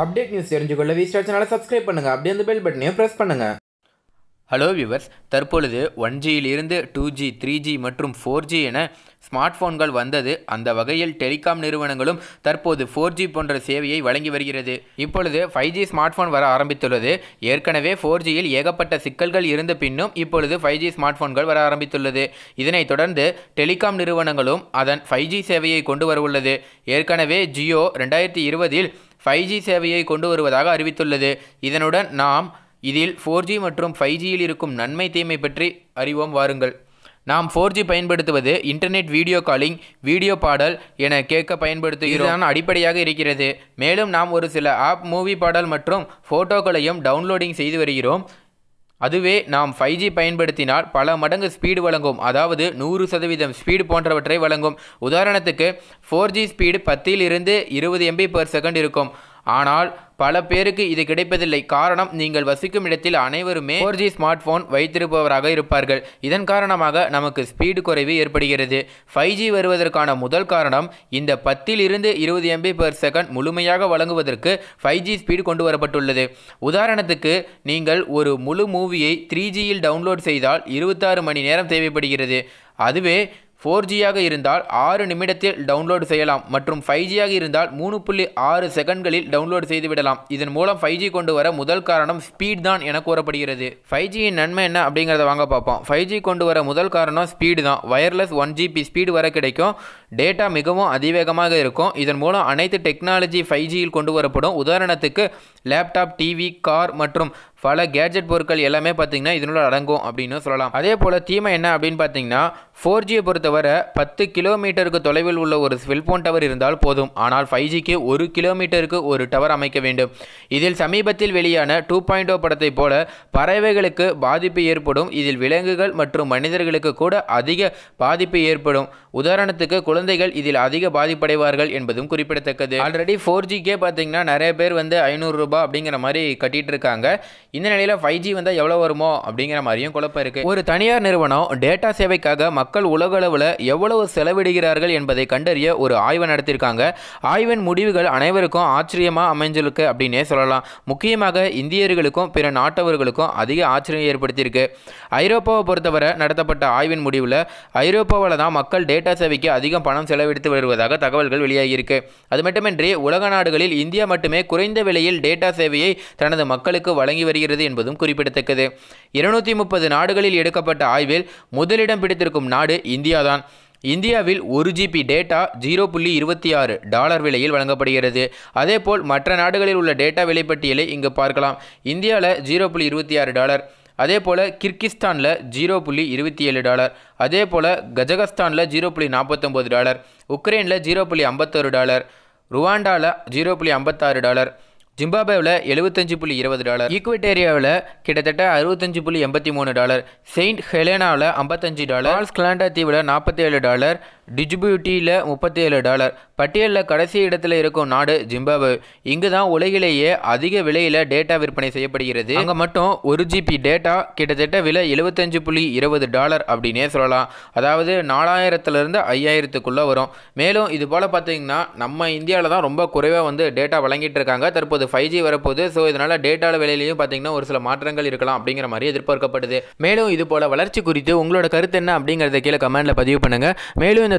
Update news தெரிஞ்சுக்கொள்ள V star சேனலை subscribe பண்ணுங்கள் அப்படியே அந்த பெல் பட்டனையும் ப்ரெஸ் பண்ணுங்கள் ஹலோ வியூவர்ஸ் தற்பொழுது ஒன் ஜியிலிருந்து டூ ஜி த்ரீ ஜி மற்றும் ஃபோர் ஜி என ஸ்மார்ட் ஃபோன்கள் வந்தது. அந்த வகையில் டெலிகாம் நிறுவனங்களும் தற்போது ஃபோர் ஜி போன்ற சேவையை வழங்கி வருகிறது. இப்பொழுது ஃபைவ் ஜி ஸ்மார்ட் ஃபோன் வர ஆரம்பித்துள்ளது. ஏற்கனவே ஃபோர் ஜியில் ஏகப்பட்ட சிக்கல்கள் இருந்த பின்னும் இப்பொழுது ஃபைவ் ஜி ஸ்மார்ட் ஃபோன்கள் வர ஆரம்பித்துள்ளது. இதனைத் தொடர்ந்து டெலிகாம் நிறுவனங்களும் அதன் ஃபைவ் ஜி சேவையை கொண்டு வரவுள்ளது. ஏற்கனவே ஜியோ ரெண்டாயிரத்தி இருபதில் ஃபைவ் ஜி சேவையை கொண்டு வருவதாக அறிவித்துள்ளது. இதனுடன் நாம் இதில் ஃபோர் ஜி மற்றும் ஃபைவ் ஜியில் இருக்கும் நன்மை தீமை பற்றி அறிவோம். வாருங்கள். நாம் ஃபோர் ஜி பயன்படுத்துவது இன்டர்நெட் வீடியோ காலிங் வீடியோ பாடல் என கேட்க பயன்படுத்துகிறோம். இதுதான் அடிப்படையாக இருக்கிறது. மேலும் நாம் ஒரு சில ஆப் மூவி பாடல் மற்றும் ஃபோட்டோக்களையும் டவுன்லோடிங் செய்து வருகிறோம். அதுவே நாம் ஃபைவ் ஜி பயன்படுத்தினால் பல மடங்கு ஸ்பீடு வழங்கும். அதாவது நூறு சதவீதம் ஸ்பீடு போன்றவற்றை வழங்கும். உதாரணத்துக்கு ஃபோர் ஜி ஸ்பீடு பத்தில் இருந்து இருபது எம்பி பர் செகண்ட் இருக்கும். ஆனால் பல பேருக்கு இது கிடைப்பதில்லை. காரணம் நீங்கள் வசிக்கும் இடத்தில் அனைவருமே ஃபோர் ஜி ஸ்மார்ட் போன் வைத்திருப்பவராக இருப்பார்கள். இதன் காரணமாக நமக்கு ஸ்பீடு குறைவு ஏற்படுகிறது. ஃபைவ் ஜி வருவதற்கான முதல் காரணம் இந்த பத்தில் இருந்து இருபது எம்பி பெர் செகண்ட் முழுமையாக வழங்குவதற்கு ஃபைவ் ஜி ஸ்பீடு கொண்டு வரப்பட்டுள்ளது. உதாரணத்துக்கு நீங்கள் ஒரு முழு மூவியை த்ரீ ஜியில் டவுன்லோட் செய்தால் இருபத்தாறு மணி நேரம் தேவைப்படுகிறது. அதுவே ஃபோர் ஜியாக இருந்தால் ஆறு நிமிடத்தில் டவுன்லோடு செய்யலாம் மற்றும் ஃபைவ் ஜியாக இருந்தால் மூணு புள்ளி ஆறு செகண்ட்களில் டவுன்லோடு செய்து விடலாம். இதன் மூலம் ஃபைவ் ஜி கொண்டு வர முதல் காரணம் ஸ்பீட் தான் என கூறப்படுகிறது. ஃபைவ் ஜியின் நன்மை என்ன அப்படிங்கிறத வாங்க பார்ப்போம். ஃபைவ் ஜி கொண்டு வர முதல் காரணம் ஸ்பீடு தான். வயர்லெஸ் ஒன் ஜிபி ஸ்பீடு வர கிடைக்கும். டேட்டா மிகவும் அதிவேகமாக இருக்கும். இதன் மூலம் அனைத்து டெக்னாலஜி ஃபைவ் ஜியில் கொண்டு வரப்படும். உதாரணத்துக்கு லேப்டாப் டிவி கார் மற்றும் பல கேஜெட் பொருட்கள் எல்லாமே பார்த்தீங்கன்னா இதனோட அடங்கும் அப்படின்னு சொல்லலாம். அதே போல் தீமை என்ன அப்படின்னு பார்த்தீங்கன்னா ஃபோர் ஜியை பொறுத்தவரை பத்து கிலோமீட்டருக்கு தொலைவில் உள்ள ஒரு செல்போன் டவர் இருந்தால் போதும். ஆனால் ஃபைவ் ஜிக்கு ஒரு கிலோமீட்டருக்கு ஒரு டவர் அமைக்க வேண்டும். இதில் சமீபத்தில் வெளியான டூ பாயிண்ட் ஓ படத்தை போல பறவைகளுக்கு பாதிப்பு ஏற்படும். இதில் விலங்குகள் மற்றும் மனிதர்களுக்கு கூட அதிக பாதிப்பு ஏற்படும். உதாரணத்துக்கு குழந்தைகள் இதில் அதிக பாதிப்படைவார்கள் என்பதும் குறிப்பிடத்தக்கது. ஆல்ரெடி ஃபோர் ஜிக்கே பார்த்தீங்கன்னா நிறைய பேர் வந்து ஐநூறுரூபா அப்படிங்கிற மாதிரி கட்டிகிட்டு இருக்காங்க. இந்த நிலையில் ஃபைவ் ஜி வந்தால் எவ்வளோ வருமோ அப்படிங்கிற மாதிரியும் குழப்பம் இருக்குது ஒரு தனியார் நிறுவனம் டேட்டா சேவைக்காக மக்கள் உலகளவில் எவ்வளவு செலவிடுகிறார்கள் என்பதை கண்டறிய ஒரு ஆய்வு நடத்தியிருக்காங்க ஆய்வின் முடிவுகள் அனைவருக்கும் ஆச்சரியமாக அமைஞ்சிருக்கு அப்படின்னே சொல்லலாம். முக்கியமாக இந்தியர்களுக்கும் பிற நாட்டவர்களுக்கும் அதிக ஆச்சரியம் ஏற்படுத்தியிருக்கு. ஐரோப்பாவை பொறுத்தவரை நடத்தப்பட்ட ஆய்வின் முடிவில் ஐரோப்பாவில் தான் மக்கள் டேட்டா சேவைக்கு அதிகம் பணம் செலவழித்து வருவதாக தகவல்கள் வெளியாகியிருக்கு. அது மட்டுமின்றி உலக நாடுகளில் இந்தியா மட்டுமே குறைந்த விலையில் டேட்டா சேவையை தனது மக்களுக்கு வழங்கி வருகிறது. என்பதும் குறிப்பிடத்தக்கது. இருநூற்றி முப்பது நாடுகளில் எடுக்கப்பட்ட ஆய்வில் முதலிடம் பிடித்திருக்கும் நாடு இந்தியாதான். இந்தியாவில் ஒரு ஜிபி டேட்டா ஜீரோ புள்ளி இருபத்தி ஆறு டாலர் விலையில் வழங்கப்படுகிறது. அதேபோல் மற்ற நாடுகளில் உள்ள டேட்டா விலைப்பட்டியலை இங்கு பார்க்கலாம். இந்தியாவில் ஜீரோ புள்ளி இருபத்தி ஆறு டாலர். அதே போல் கிர்கிஸ்தானில் ஜீரோ புள்ளி இருபத்தி ஏழு டாலர். அதே போல் கஜகஸ்தானில் ஜீரோ புள்ளி நாற்பத்தொம்போது டாலர். உக்ரைனில் ஜீரோ புள்ளி ஐம்பத்தொரு டாலர். ருவாண்டாவில் ஜீரோ புள்ளி ஐம்பத்தாறு டாலர். ஜிம்பாபேவில் எழுபத்தஞ்சு புள்ளி இருபது டாலர் ஈக்குவட்டேரியாவில் கிட்டத்தட்ட அறுபத்தஞ்சு புள்ளி எண்பத்தி மூணு டாலர் செயின்ட் ஹெலேனாவில் ஐம்பத்தஞ்சு டாலர் ஸ்கிலாண்டா தீவில் நாற்பத்தேழு டாலர் டிஜிபியூட்டியில் முப்பத்தேழு டாலர். பட்டியலில் கடைசி இடத்துல இருக்கும் நாடு ஜிம்பாபே இங்கு தான் உலகிலேயே அதிக விலையில் டேட்டா விற்பனை செய்யப்படுகிறது. அங்கே மட்டும் ஒரு ஜிபி டேட்டா கிட்டத்தட்ட விலை எழுபத்தஞ்சு புள்ளி இருபது டாலர் அப்படின்னே சொல்லலாம். அதாவது நாலாயிரத்துலேருந்து ஐயாயிரத்துக்குள்ளே வரும். மேலும் இது போல் பார்த்தீங்கன்னா நம்ம இந்தியாவில் தான் ரொம்ப குறைவாக வந்து டேட்டா வழங்கிட்டு இருக்காங்க. தற்போது ஃபைவ் ஜி வரப்போகுது. ஸோ இதனால் டேட்டா விலையிலையும் பார்த்தீங்கன்னா ஒரு சில மாற்றங்கள் இருக்கலாம் அப்படிங்கிற மாதிரி எதிர்பார்க்கப்படுது. மேலும் இது போல் வளர்ச்சி குறித்து உங்களோட கருத்து என்ன அப்படிங்கிறத கீழே கமெண்டில் பதிவு பண்ணுங்கள் மேலும் இந்த